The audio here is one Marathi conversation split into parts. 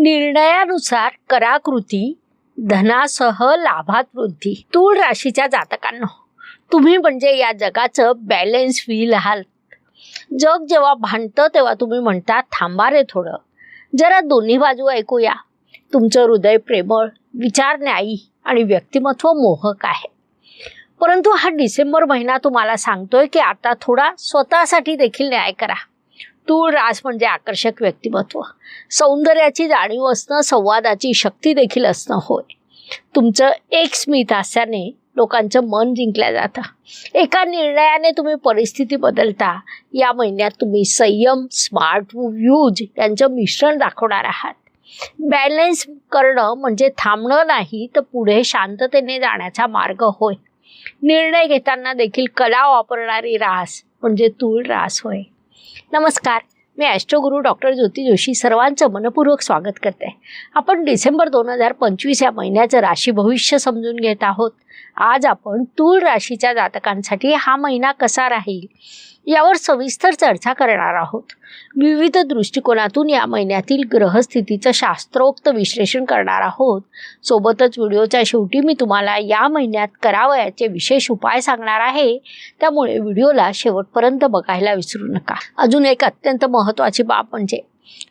निर्णयानुसार कराकृती धनासह लाभात वृद्धी तूळ राशीच्या जातकांना. तुम्ही म्हणजे या जगाचं बॅलेन्स व्हील आहात. जग जेव्हा भांडतं तेव्हा तुम्ही म्हणता थांबा रे थोडं. जरा दोन्ही बाजू ऐकूया. तुमचं हृदय प्रेमळ विचार न्यायी आणि व्यक्तिमत्व मोहक आहे. परंतु हा डिसेंबर महिना तुम्हाला सांगतोय की आता थोडा स्वतःसाठी देखील न्याय करा. तूळ रास म्हणजे आकर्षक व्यक्तिमत्व. सौंदर्याची जाणीव असणं संवादाची शक्ती देखील असणं होय. तुमचं एक स्मित असल्याने लोकांचं मन जिंकल्या जातं. एका निर्णयाने तुम्ही परिस्थिती बदलता. या महिन्यात तुम्ही संयम स्मार्ट यूज यांचं मिश्रण दाखवणार आहात. बॅलन्स करणं म्हणजे थांबणं नाही तर पुढे शांततेने जाण्याचा मार्ग होय. निर्णय घेताना देखील कला वापरणारी रास म्हणजे तूळ रास होय. नमस्कार. मी ॲस्ट्रोगुरू डॉक्टर ज्योती जोशी सर्वांचं मनपूर्वक स्वागत करते. आपण डिसेंबर दोन हजार पंचवीस या महिन्याचं राशी भविष्य समजून घेत आहोत. आज आपण तूळ राशीच्या जातकांसाठी हा महिना कसा राहील यावर सविस्तर चर्चा करणार आहोत. विविध दृष्टिकोनातून या महिन्यातील ग्रहस्थितीचं शास्त्रोक्त विश्लेषण करणार आहोत. सोबतच व्हिडिओच्या शेवटी मी तुम्हाला या महिन्यात करावयाचे विशेष उपाय सांगणार आहे. त्यामुळे व्हिडिओला शेवटपर्यंत बघायला विसरू नका. अजून एक अत्यंत महत्त्वाची बाब म्हणजे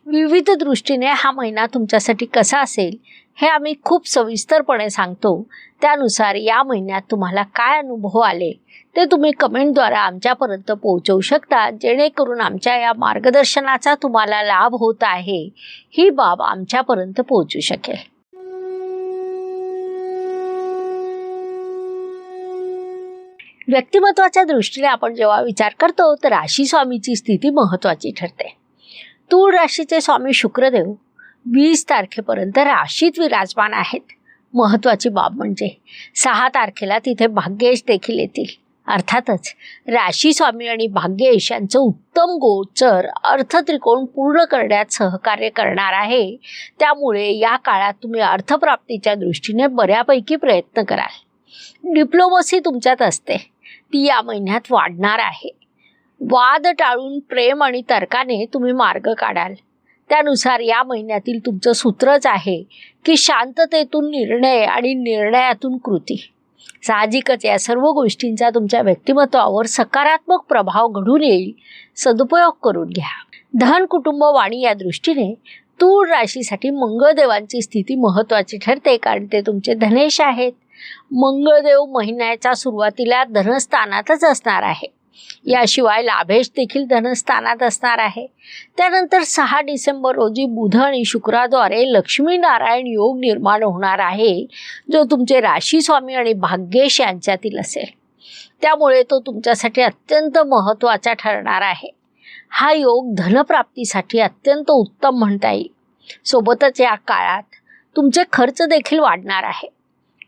विविध दृष्टीने हा महिना तुमच्यासाठी कसा असेल हे आम्ही खूप सविस्तरपणे सांगतो. त्यानुसार या महिन्यात तुम्हाला काय अनुभव आले? ते तुम्ही कमेंटद्वारा आमच्यापर्यंत पोहोचवू शकता जेणेकरून आमच्या या मार्गदर्शनाचा तुम्हाला लाभ होत आहे. ही बाब आमच्यापर्यंत पोहोचू शकेल. व्यक्तिमत्वाच्या दृष्टीने आपण जेव्हा विचार करतो तर राशी स्वामीची स्थिती महत्त्वाची ठरते. तूळ राशीचे स्वामी शुक्रदेव वीस तारखेपर्यंत राशीत विराजमान आहेत. महत्त्वाची बाब म्हणजे सहा तारखेला तिथे भाग्येश देखील येतील. अर्थातच राशी स्वामी आणि भाग्येश यांचं उत्तम गोचर अर्थत्रिकोण पूर्ण करण्यात सहकार्य करणार आहे. त्यामुळे या काळात तुम्ही अर्थप्राप्तीच्या दृष्टीने बऱ्यापैकी प्रयत्न कराल. डिप्लोमसी तुमच्यात असते. ती या महिन्यात वाढणार आहे. वाद टाळून प्रेम आणि तर्काने तुम्ही मार्ग काढाल. त्यानुसार या महिन्यातील तुमचं सूत्रच आहे की शांततेतून निर्णय आणि निर्णयातून कृती. साहजिकच या सर्व गोष्टींचा तुमच्या व्यक्तिमत्वावर सकारात्मक प्रभाव घडून येईल सदुपयोग करून घ्या. धन कुटुंब वाणी या दृष्टीने तूळ राशीसाठी मंगळदेवांची स्थिती महत्त्वाची ठरते कारण ते तुमचे धनेश आहेत. मंगळदेव महिन्याच्या सुरुवातीला धनस्थानातच असणार आहे. याशिवाय लाभेश देखील धनस्थानात असणार आहे. त्यानंतर सहा डिसेंबर रोजी बुध आणि शुक्राद्वारे लक्ष्मीनारायण योग निर्माण होणार आहे जो तुमचे राशी स्वामी आणि भाग्येश यांच्यातील असेल. त्यामुळे तो तुमच्यासाठी अत्यंत महत्त्वाचा ठरणार आहे. हा योग धनप्राप्तीसाठी अत्यंत उत्तम म्हणता येईल. सोबतच या काळात तुमचे खर्च देखील वाढणार आहे.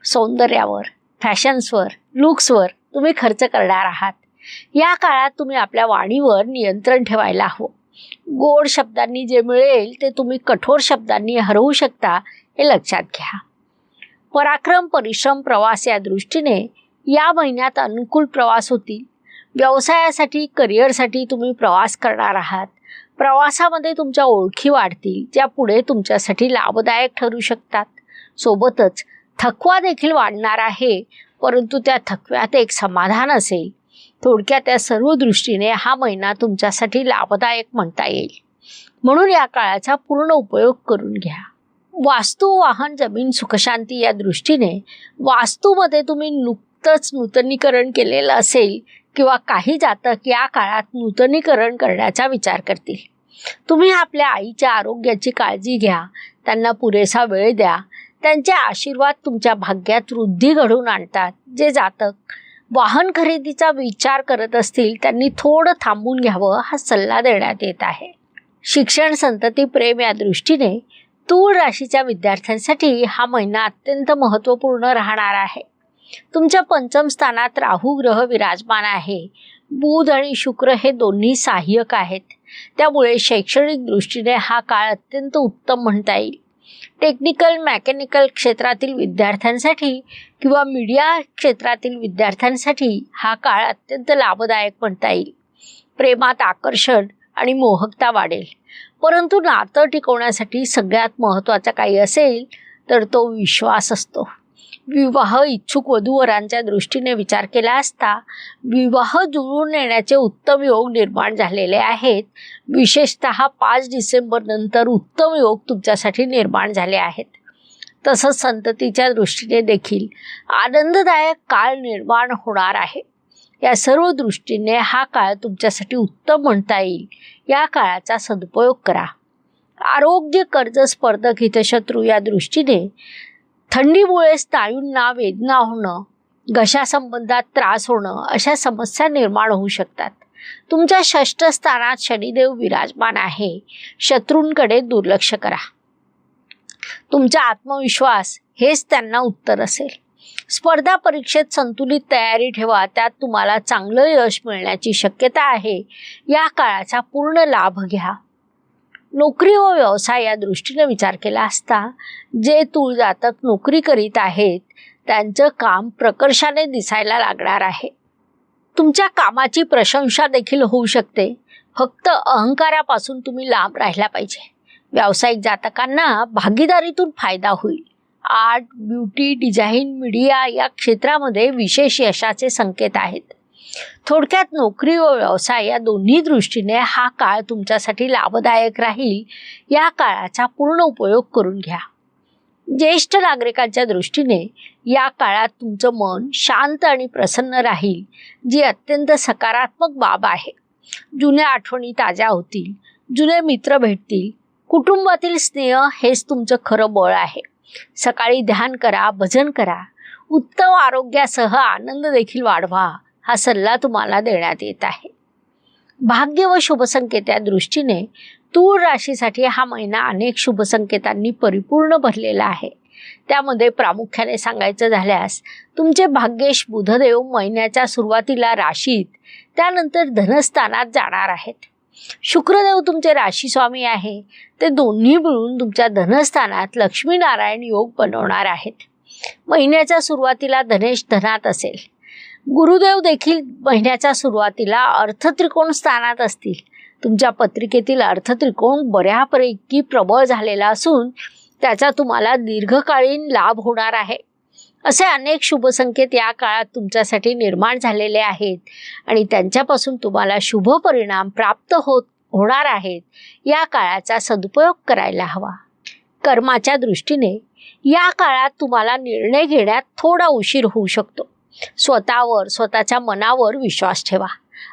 सौंदर्यावर फॅशन्सवर लुक्सवर तुम्ही खर्च करणार आहात. या काळात तुम्ही आपल्या वाणीवर नियंत्रण ठेवायला हवं. गोड शब्दांनी जे मिळेल ते तुम्ही कठोर शब्दांनी हरवू शकता हे लक्षात घ्या. पराक्रम परिश्रम प्रवास या दृष्टीने या महिन्यात अनुकूल प्रवास होतील. व्यवसायासाठी करिअरसाठी तुम्ही प्रवास करणार आहात. प्रवासामध्ये तुमच्या ओळखी वाढतील ज्या पुढे तुमच्यासाठी लाभदायक ठरू शकतात. सोबतच थकवा देखील वाढणार आहे परंतु त्या थकव्यात एक समाधान असेल. थोडक्यात त्या सर्व दृष्टीने हा महिना तुमच्यासाठी लाभदायक म्हणता येईल. म्हणून या काळाचा पूर्ण उपयोग करून घ्या. वास्तू वाहन जमीन सुखशांती या दृष्टीने वास्तूमध्ये तुम्ही नुकतंच नूतनीकरण केलेलं असेल किंवा काही जातक या काळात नूतनीकरण करण्याचा विचार करतील. तुम्ही आपल्या आईच्या आरोग्याची काळजी घ्या त्यांना पुरेसा वेळ द्या त्यांचे आशीर्वाद तुमच्या भाग्यात वृद्धी घडवून आणतात. जे जातक वाहन खरेदीचा विचार करत असतील त्यांनी थोडं थांबून घ्यावं हा सल्ला देण्यात येत आहे. शिक्षण संतती प्रेम या दृष्टीने तूळ राशीच्या विद्यार्थ्यांसाठी हा महिना अत्यंत महत्त्वपूर्ण राहणार आहे. तुमच्या पंचम स्थानात राहू ग्रह विराजमान आहे. बुध आणि शुक्र हे दोन्ही सहाय्यक आहेत. त्यामुळे शैक्षणिक दृष्टीने हा काळ अत्यंत उत्तम म्हणता येईल. टेक्निकल मेकॅनिकल क्षेत्रातील विद्यार्थ्यांसाठी किंवा मीडिया क्षेत्रातील विद्यार्थ्यांसाठी हा काळ अत्यंत लाभदायक म्हणता येईल. प्रेमात आकर्षण आणि मोहकता वाढेल. परंतु नातं टिकवण्यासाठी सगळ्यात महत्त्वाचा काही असेल तर तो विश्वास असतो. विवाह इच्छुक वधूवरांच्या दृष्टीने विचार केला असता विवाह जुळून येण्याचे उत्तम योग निर्माण झालेले आहेत. विशेषत पाच डिसेंबर नंतर उत्तम योग तुमच्यासाठी निर्माण झाले आहेत. तसंच संततीच्या दृष्टीने देखील आनंददायक काळ निर्माण होणार आहे. या सर्व दृष्टीने हा काळ तुमच्यासाठी उत्तम म्हणता येईल. या काळाचा सदुपयोग करा. आरोग्य कर्ज स्पर्धक हितशत्रू या दृष्टीने थंडीमुळे स्नायूंना वेदना होणं घशासंबंधात त्रास होणं अशा समस्या निर्माण होऊ शकतात. तुमच्या षष्ठस्थानात शनिदेव विराजमान आहे. शत्रूंकडे दुर्लक्ष करा. तुमचा आत्मविश्वास हेच त्यांना उत्तर असेल. स्पर्धा परीक्षेत संतुलित तयारी ठेवा त्यात तुम्हाला चांगलं यश मिळण्याची शक्यता आहे. या काळाचा पूर्ण लाभ घ्या. नोकरी व व्यवसाय या दृष्टीने विचार केला असता जे तूळ जातक नोकरी करीत आहेत त्यांचं काम प्रकर्षाने दिसायला लागणार आहे. तुमच्या कामाची प्रशंसा देखील होऊ शकते. फक्त अहंकारापासून तुम्ही लांब राहिला पाहिजे. व्यावसायिक जातकांना भागीदारीतून फायदा होईल. आर्ट ब्युटी डिझाईन मीडिया या क्षेत्रामध्ये विशेष यशाचे संकेत आहेत. थोडक्यात नोकरी व व्यवसाय या दोन्ही दृष्टीने हा काळ तुमच्यासाठी लाभदायक राहील. या काळाचा पूर्ण उपयोग करून घ्या. ज्येष्ठ नागरिकांच्या दृष्टीने या काळात तुमचं मन शांत आणि प्रसन्न राहील जी अत्यंत सकारात्मक बाब आहे. जुन्या आठवणी ताज्या होतील जुने मित्र भेटतील कुटुंबातील स्नेह हेच तुमचं खरं बळ आहे. सकाळी ध्यान करा भजन करा. उत्तम आरोग्यासह आनंद देखील वाढवा. हा सल्ला तुम्हाला देण्यात येत आहे. भाग्य व शुभसंकेत या दृष्टीने तूळ राशीसाठी हा महिना अनेक शुभसंकेतांनी परिपूर्ण भरलेला आहे. त्यामध्ये प्रामुख्याने सांगायचं झाल्यास तुमचे भाग्येश बुधदेव महिन्याच्या सुरुवातीला राशीत त्यानंतर धनस्थानात जाणार आहेत. शुक्रदेव तुमचे राशी स्वामी आहे. ते दोन्ही मिळून तुमच्या धनस्थानात लक्ष्मीनारायण योग बनवणार आहेत. महिन्याच्या सुरुवातीला धनेश धनात असेल. गुरुदेव देखील महिन्याच्या सुरुवातीला अर्थत्रिकोण स्थानात असतील. तुमच्या पत्रिकेतील अर्थत्रिकोण बऱ्यापैकी प्रबळ झालेला असून त्याचा तुम्हाला दीर्घकालीन लाभ होणार आहे. असे अनेक शुभसंकेत या काळात तुमच्यासाठी निर्माण झालेले आहेत आणि त्यांच्यापासून तुम्हाला शुभ परिणाम प्राप्त होत होणार आहेत या काळाचा सदुपयोग करायला हवा. कर्माच्या दृष्टीने या काळात तुम्हाला निर्णय घेण्यात थोडा उशीर होऊ शकतो. स्वतःवर स्वतःच्या मनावर विश्वास ठेवा.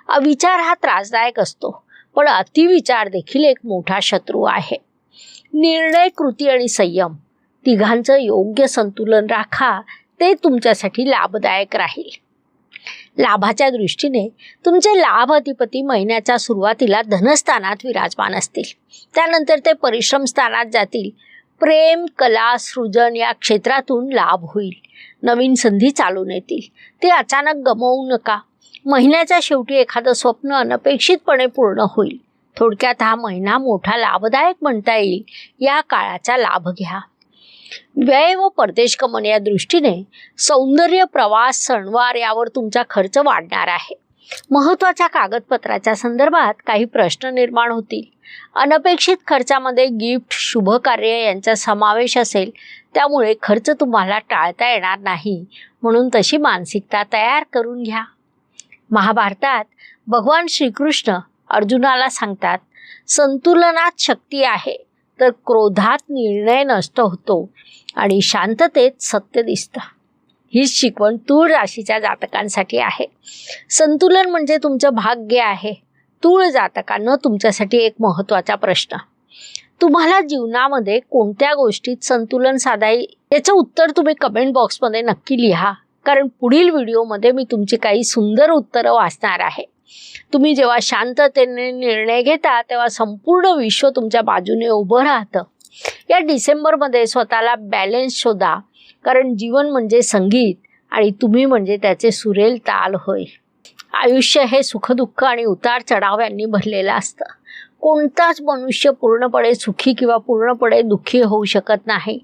अविचार हा त्रासदायक असतो पण अतिविचार देखील एक मोठा शत्रू आहे. निर्णय कृती आणि संयम तिघांचं योग्य संतुलन राखा ते तुमच्यासाठी लाभदायक राहील. लाभाच्या दृष्टीने तुमचे लाभ अधिपती महिन्याच्या सुरुवातीला धनस्थानात विराजमान असतील. त्यानंतर ते परिश्रम स्थानात जातील. प्रेम कला सृजन या क्षेत्रातून लाभ होईल. नवीन संधी चालून येतील. ते अचानक गमवू नका. महिन्याच्या शेवटी एखादं स्वप्न अनपेक्षितपणे पूर्ण होईल. थोडक्यात हा महिना मोठा लाभदायक म्हणता येईल या काळाचा लाभ घ्या. व्यय व परदेश गमन या दृष्टीने सौंदर्य प्रवास सणवार यावर तुमचा खर्च वाढणार आहे. महत्त्वाच्या कागदपत्राच्या संदर्भात काही प्रश्न निर्माण होतील. अनपेक्षित खर्चामध्ये गिफ्ट शुभ कार्य यांचा समावेश असेल. त्यामुळे खर्च तुम्हाला टाळता येणार नाही. म्हणून तशी मानसिकता तयार करून घ्या. महाभारतात भगवान श्रीकृष्ण अर्जुनाला सांगतात संतुलनात शक्ती आहे तर क्रोधात निर्णय नष्ट होतो आणि शांततेत सत्य दिसतं. हीच शिकवण तूळ राशीच्या जातकांसाठी आहे. संतुलन म्हणजे तुमचं भाग्य आहे. तूळ जातकांना तुमच्यासाठी एक महत्त्वाचा प्रश्न. तुम्हाला जीवनामध्ये कोणत्या गोष्टीत संतुलन साधाय याचं उत्तर तुम्ही कमेंट बॉक्समध्ये नक्की लिहा. कारण पुढील व्हिडिओमध्ये मी तुमची काही सुंदर उत्तरं वाचणार आहे. तुम्ही जेव्हा शांततेने निर्णय घेता तेव्हा संपूर्ण विश्व तुमच्या बाजूने उभं राहतं. या डिसेंबरमध्ये स्वतःला बॅलेन्स शोधा. कारण जीवन म्हणजे संगीत आणि तुम्ही म्हणजे त्याचे सुरेल ताल होय. आयुष्य हे सुखदुःख आणि उतार चढाव यांनी भरलेलं असतं. कोणताच मनुष्य पूर्णपणे सुखी किंवा पूर्णपणे दुःखी होऊ शकत नाही.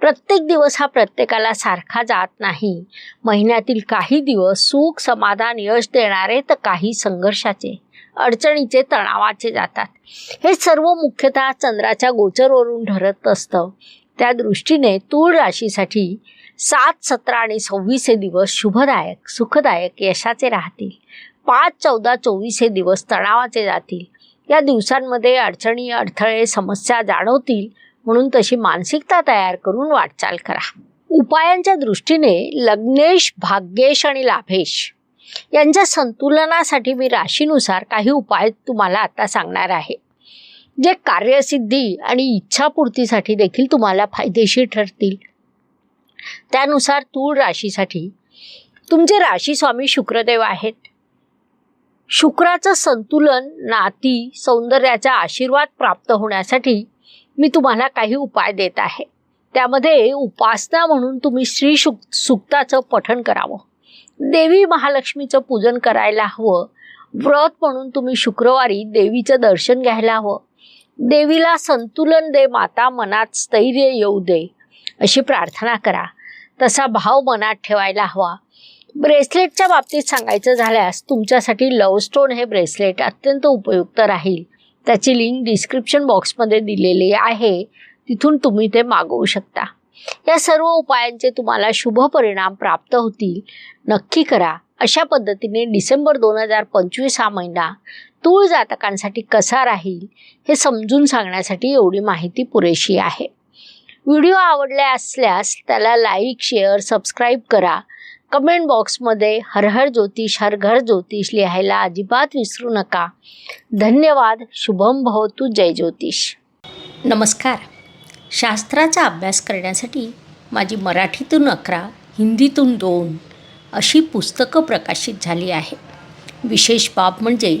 प्रत्येक दिवस हा प्रत्येकाला सारखा जात नाही. महिन्यातील काही दिवस सुख समाधान यश देणारे तर काही संघर्षाचे अडचणीचे तणावाचे जातात. हे सर्व मुख्यतः चंद्राच्या गोचरवरून ठरत असतं. त्या दृष्टीने तूळ राशीसाठी सात सतरा आणि सव्वीस हे दिवस शुभदायक सुखदायक यशाचे राहतील. पाच चौदा चोवीस हे दिवस तणावाचे जातील. या दिवसांमध्ये अडचणी अडथळे समस्या जाणवतील म्हणून तशी मानसिकता तयार करून वाटचाल करा. उपायांच्या दृष्टीने लग्नेश भाग्येश आणि लाभेश यांच्या संतुलनासाठी मी राशीनुसार काही उपाय तुम्हाला आता सांगणार आहे. जे कार्यसिद्धी आणि इच्छापूर्तीसाठी देखील तुम्हाला फायदेशीर ठरतील. त्यानुसार तूळ राशीसाठी तुमचे राशी स्वामी शुक्रदेव आहेत. शुक्राचं संतुलन नाती सौंदर्याचा आशीर्वाद प्राप्त होण्यासाठी मी तुम्हाला काही उपाय देत आहे. त्यामध्ये उपासना म्हणून तुम्ही श्री शुक सुक्ताचं पठण करावं. देवी महालक्ष्मीचं पूजन करायला हवं. व्रत म्हणून तुम्ही शुक्रवारी देवीचं दर्शन घ्यायला हवं. देवीला संतुलन दे माता मनात स्थैर्य येऊ दे. अशी प्रार्थना करा. तसा भाव मनात ठेवायला हवा. ब्रेसलेटच्या बाबतीत सांगायचं झाल्यास तुमच्यासाठी लवस्टोन हे ब्रेसलेट अत्यंत उपयुक्त राहील. त्याची लिंक डिस्क्रिप्शन बॉक्समध्ये दिलेली आहे. तिथून तुम्ही ते मागवू शकता. या सर्व उपायांचे तुम्हाला शुभ परिणाम प्राप्त होतील. नक्की करा. अशा पद्धतीने डिसेंबर दोन हजार पंचवीस हा महिना तूळ जातकांसाठी कसा राहील हे समजून सांगण्यासाठी एवढी माहिती पुरेशी आहे. व्हिडिओ आवडले असल्यास त्याला लाईक शेअर सबस्क्राईब करा. कमेंट बॉक्समध्ये हर हर ज्योतिष हर घर ज्योतिष लिहायला अजिबात विसरू नका. धन्यवाद. शुभम भवतु. जय ज्योतिष. नमस्कार. शास्त्राचा अभ्यास करण्यासाठी माझी मराठीतून अकरा हिंदीतून दोन अशी पुस्तकं प्रकाशित झाली आहे विशेष बाब म्हणजे